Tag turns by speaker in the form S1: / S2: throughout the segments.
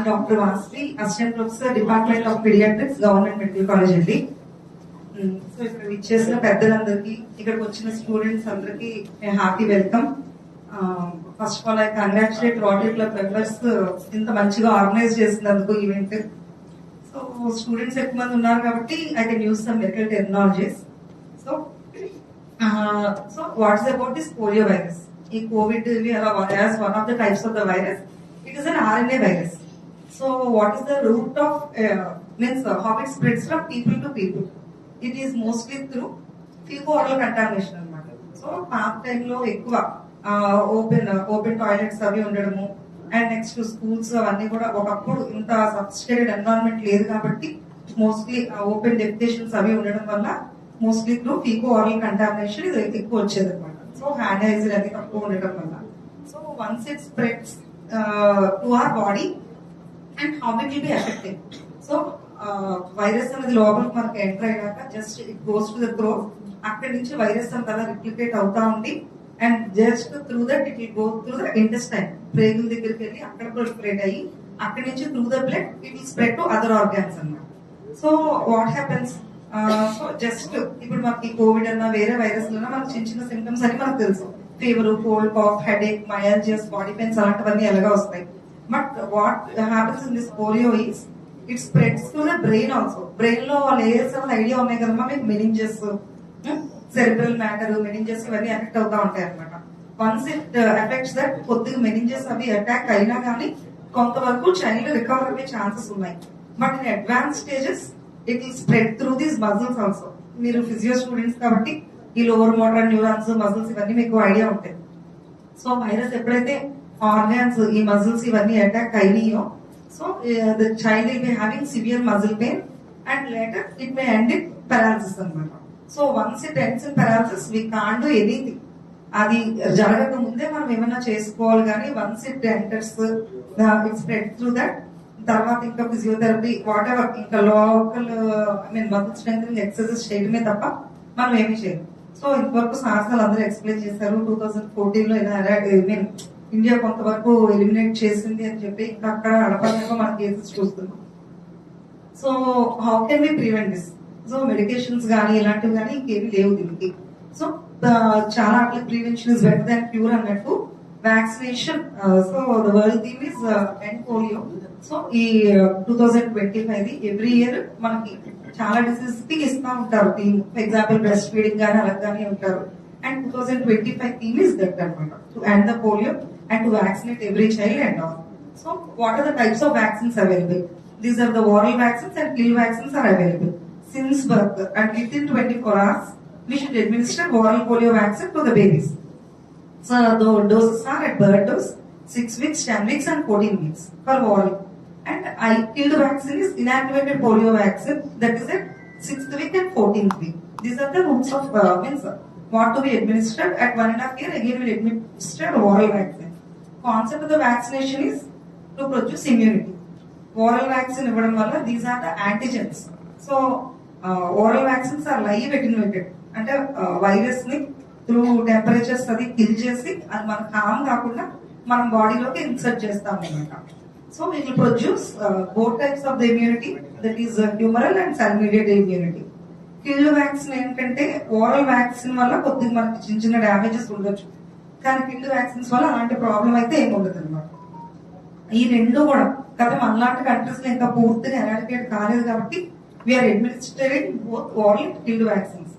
S1: I'm doctor Vasvi, assistant professor department of Pediatrics, government medical college అండి so ఇక్కడ ఇచ్చేసిన పెద్దలందరికీ ఇక్కడికి వచ్చిన స్టూడెంట్స్ అందరికీ happy welcome first of all I congratulate Rotary club members ఇంత మంచిగా ఆర్గనైజ్ చేసినందుకు ఈవెంట్ సో స్టూడెంట్స్ ఎక్కువ మంది ఉన్నారు కాబట్టి I can use some medical technologies so so what's about this polio virus ఈ Covid as one of the types of the virus it is an RNA virus so what is the route of means how it spreads from people to people it is mostly through faeco oral contamination అనమాట so pop టైంలో ఎక్కువ open open toilets అవి ఉండడము and next schools అవన్నీ కూడా ఒకప్పుడు ఇంత సబ్స్టేటెడ్ environment లేదు కాబట్టి మోస్ట్లీ ఓపెన్ డెప్యుటేషన్స్ అవి ఉండడం వల్ల mostly through faeco oral contamination ఇది ఎక్కువ వచ్చేది అనమాట సో హ్యాండ్ హైజిన్ అది తక్కువ ఉండడం వల్ల. So once it spreads to our body and how it will be effective so virus అనేది లోపలికి మనకి ఎంటర్ అయ్యాక just it goes to the throat అక్కడి నుంచి వైరస్ అంతా రిప్లికేట్ అవుతా ఉంది. And just through that it will go through the intestine ప్రేగుల దగ్గరికి వెళ్ళి అక్కడ ప్రొలిఫరేట్ అయ్యి అక్కడి నుంచి through the blood it will spread to other organs అన్నమాట. So what happens so just ఇప్పుడు మనకి కోవిడ్ అన్న వేరే వైరస్ అన్నా మనకి చిన్న చిన్న సిమ్టమ్స్ అని మనకు తెలుసు. Fever cold cough headache ache myalgias body pains అలాంటివన్నీ ఎలాగా వస్తాయి. But what happens in this polio is it spreads to the brain also బ్రెయిన్లో లేయర్స్ ఆఫ్ ఐడియా ఉన్నాయి కదమ్మా మీకు మెనింజెస్ సెరిబ్రల్ మ్యాటర్ మెనింజెస్ ఇవన్నీ ఎఫెక్ట్ అవుతా ఉంటాయి అనమాట వన్స్ ఇట్ ఎఫెక్ట్స్ దట్ కొద్దిగా మెనింజెస్ అవి అటాక్ అయినా కానీ కొంతవరకు చైల్డ్ రికవర్ అయ్యే ఛాన్సెస్ ఉన్నాయి. But in advance stages it will spread through these muscles also మీరు ఫిజియో స్టూడెంట్స్ కాబట్టి ఈ లోవర్ మోటార్ న్యూరాన్స్ మజిల్స్ ఇవన్నీ మీకు ఐడియా ఉంటాయి. సో వైరస్ ఎప్పుడైతే ఆర్గాన్స్ ఈ మజిల్స్ ఇవన్నీ attack అయినాయో. So the child will be having severe muscle pain and later it may end in paralysis అనమాట so once it ends in paralysis we can do anything అది జరగక ముందే మనం ఏమైనా చేసుకోవాలి కానీ once it enters it spread through that తర్వాత ఇంకా ఫిజియోథెరపీ వాట్ ఎవర్ ఇంకా local I mean muscle strength exercise చేయడమే తప్ప మనం ఏమీ చేయము సో ఇంతవరకు సాహసాలు అందరూ ఎక్స్ప్లెయిన్ చేశారు. టూ థౌసండ్ ఫోర్టీన్లో ఇలా ఐ మీన్ ఇండియా కొంతవరకు ఎలిమినేట్ చేసింది అని చెప్పి ఇంకా అక్కడ అడపడగా మన కేసెస్ చూస్తున్నాం. So how can be prevent this so medications కానీ ఇలాంటివి కానీ ఇంకేమి లేవు దీనికి. సో చాలా అట్లా prevention is better than cure అన్నట్టు vaccination so the world theme is end polio so ఈ two thousand twenty five every year మనకి చాలా డిసీజ్కి ఇస్తా ఉంటారు. Theme for example breast feeding కానీ అలా కానీ ఉంటారు. And two thousand twenty five theme is that అనమాట to end the polio and to vaccinate every child and all. So, what are the types of vaccines available? These are the oral vaccines and pill vaccines are available. Since birth and within 24 hours, we should administer oral polio vaccine to the babies. So, the doses are at birth dose, 6 weeks, 10 weeks and 14 weeks for oral. And I killed vaccine is inactivated polio vaccine that is at 6th week and 14th week. These are the rules of uh, means uh, what to be administered at one and a half year again we will administer oral vaccine. Concept of the vaccination is to produce immunity oral vaccine ఇవ్వడం వల్ల these are the antigens so oral vaccines are live attenuated అంటే uh, వైరస్ని through temperatures అది kill చేసి అది మనకు హామ్ కాకుండా మనం బాడీలోకి ఇన్సర్ట్ చేస్తాం అనమాట so will produce both types of the immunity that is humoral and cell immunity killed vaccine ఏంటంటే ఓరల్ వ్యాక్సిన్ వల్ల కొద్దిగా మనకి చిన్న చిన్న డ్యామేజెస్ ఉండొచ్చు. కానీ కిల్డ్ వ్యాక్సిన్స్ వల్ల అలాంటి ప్రాబ్లం అయితే ఏమి ఉండదు అనమాట ఈ రెండు కూడా కదా మనలాంటి కంట్రీస్లో ఇంకా పూర్తిగా ఎరాడికేట్ కాలేదు కాబట్టి we are administrating both oral killed vaccines.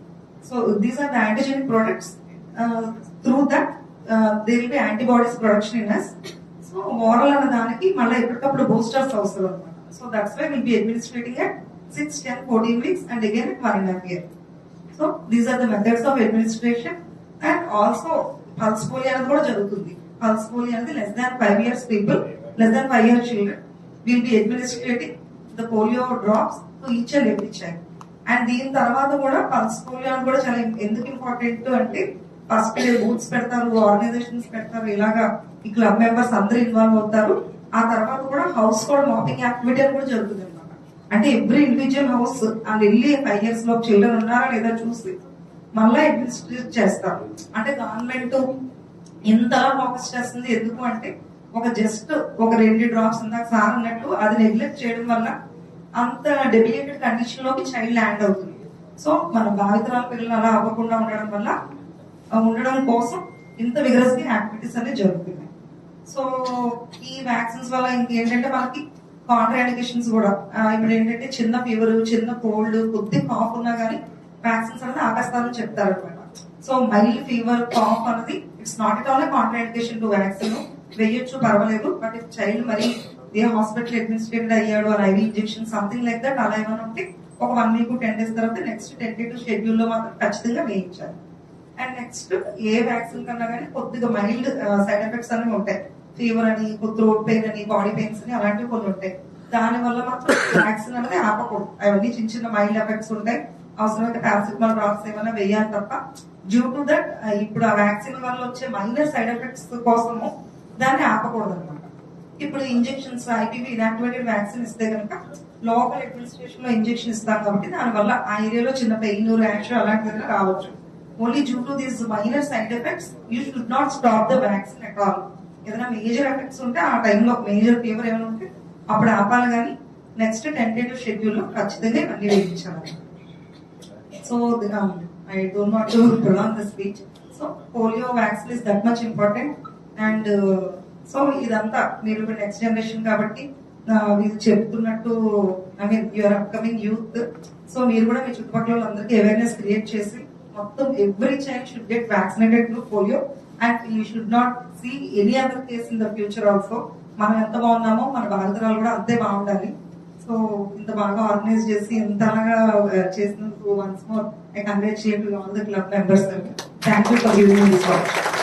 S1: So these are the antigenic products through that they will be antibodies production in us so oral అన్న దానికి మళ్ళీ ఎప్పటికప్పుడు బూస్టర్స్ అవసరం అనమాట so that's why will be administrating at six ten fourteen weeks and again one and half year so these are the methods of administration and also pulse polio అనేది కూడా జరుగుతుంది. Pulse polio అనేది less than five years people less than five years children will be administrating the polio drops to each and every child and దీని తర్వాత కూడా pulse polio అని కూడా చాలా ఎందుకు ఇంపార్టెంట్ అంటే ఫస్ట్ బూత్స్ పెడతారు ఆర్గనైజేషన్స్ పెడతారు ఇలాగా ఈ క్లబ్ మెంబర్స్ అందరూ ఇన్వాల్వ్ అవుతారు. ఆ తర్వాత కూడా హౌస్ హోల్డ్ మాపింగ్ యాక్టివిటీ అని కూడా జరుగుతుంది అనమాట అంటే ఎవ్రీ ఇండివిజువల్ హౌస్ అండ్ వెళ్ళి ఫైవ్ ఇయర్స్లో చిల్డ్రన్ ఉన్నారా లేదా చూసి మళ్ళీ అడ్మినిస్ట్రేట్ చేస్తారు అంటే గవర్నమెంట్ ఇంతలా ఫోకస్ చేస్తుంది ఎందుకు అంటే ఒక జస్ట్ ఒక రెండు డ్రాప్స్ ఇందాక సార్ అన్నట్టు అది నెగ్లెక్ట్ చేయడం వల్ల అంత డెబిలేటెడ్ కండిషన్లోకి చైల్డ్ ల్యాండ్ అవుతుంది. సో మన భావితరాల పిల్లలు అలా అవ్వకుండా ఉండడం వల్ల ఉండడం కోసం ఇంత విగరస్గా యాక్టివిటీస్ అనేది జరుగుతున్నాయి. సో ఈ వ్యాక్సిన్స్ వల్ల ఇంకేంటంటే మనకి కాంట్రాడికేషన్స్ కూడా ఇప్పుడు ఏంటంటే చిన్న ఫీవర్ చిన్న కోల్డ్ కొద్ది కాఫ్ ఉన్నా కానీ వ్యాక్సిన్స్ అనేది ఆపేస్తారని చెప్తారు అనమాట సో మైల్డ్ ఫీవర్ కాఫ్ అనేది it's not it all contraindication to vaccine వేయొచ్చు పర్వాలేదు బట్ ఇఫ్ చైల్డ్ మరి ఏ హాస్పిటల్ అడ్మినిస్ట్రేటెడ్ అయ్యాడు అని IV injection something like that అలా ఏమైనా ఉంటే ఒక వన్ వీక్ టెన్ డేస్ తర్వాత నెక్స్ట్ టెంటేటివ్ షెడ్యూల్లో మాత్రం ఖచ్చితంగా వేయించాలి. అండ్ నెక్స్ట్ ఏ వ్యాక్సిన్ కన్నా కానీ కొద్దిగా మైల్డ్ సైడ్ ఎఫెక్ట్స్ అనేవి ఉంటాయి. ఫీవర్ అని త్రోట్ పెయిన్ అని బాడీ పెయిన్స్ అని అలాంటివి కొన్ని ఉంటాయి. దాని వల్ల మాత్రం వ్యాక్సిన్ అనేది ఆపకూడదు. అవన్నీ చిన్న చిన్న మైల్డ్ ఎఫెక్ట్స్ ఉంటాయి. అవసరమైతే పారాసిటమాల్ డ్రాప్స్ ఏమైనా వేయాలి తప్ప డ్యూ టు దట్ ఇప్పుడు ఆ వ్యాక్సిన్ వల్ల వచ్చే మైనర్ సైడ్ ఎఫెక్ట్స్ కోసము దాన్ని ఆపకూడదు అనమాట ఇప్పుడు ఇంజెక్షన్స్ ఐపీవీ ఇనాక్టివేటెడ్ వ్యాక్సిన్ ఇస్తే కనుక లోకల్ అడ్మినిస్ట్రేషన్లో ఇంజెక్షన్ ఇస్తాం కాబట్టి దానివల్ల ఆ ఏరియాలో చిన్న పెయిన్ ర్యాష్ అలాంటివి రావచ్చు. Only due to these minor side effects you should not stop the vaccine at all ఏదైనా మేజర్ ఎఫెక్ట్స్ ఉంటే ఆ టైంలో మేజర్ ఫీవర్ ఏమైనా ఉంటే అప్పుడు ఆపాలి కానీ నెక్స్ట్ టెంటేటివ్ షెడ్యూల్ ఖచ్చితంగా ఇవన్నీ వేయించాలి. So I don't not to prolong the speech so polio vaccine is that much important and so ఇదంతా మీరు నెక్స్ట్ జనరేషన్ కాబట్టి మీరు చెప్తున్నట్టు I mean your upcoming youth so మీరు కూడా మీ చుట్టుపక్కల వాళ్ళందరికీ అవేర్నెస్ క్రియేట్ చేసి మొత్తం every child should get vaccinated to polio and you should not see any other case in the future also మనం ఎంత బాగున్నామో మన భారతరాలు కూడా అంతే బాగుండాలి. సో ఇంత బాగా ఆర్గనైజ్ చేసి ఇంతలాగా uh, చేసినందుకు once more I congratulate all the club members thank you for giving this watch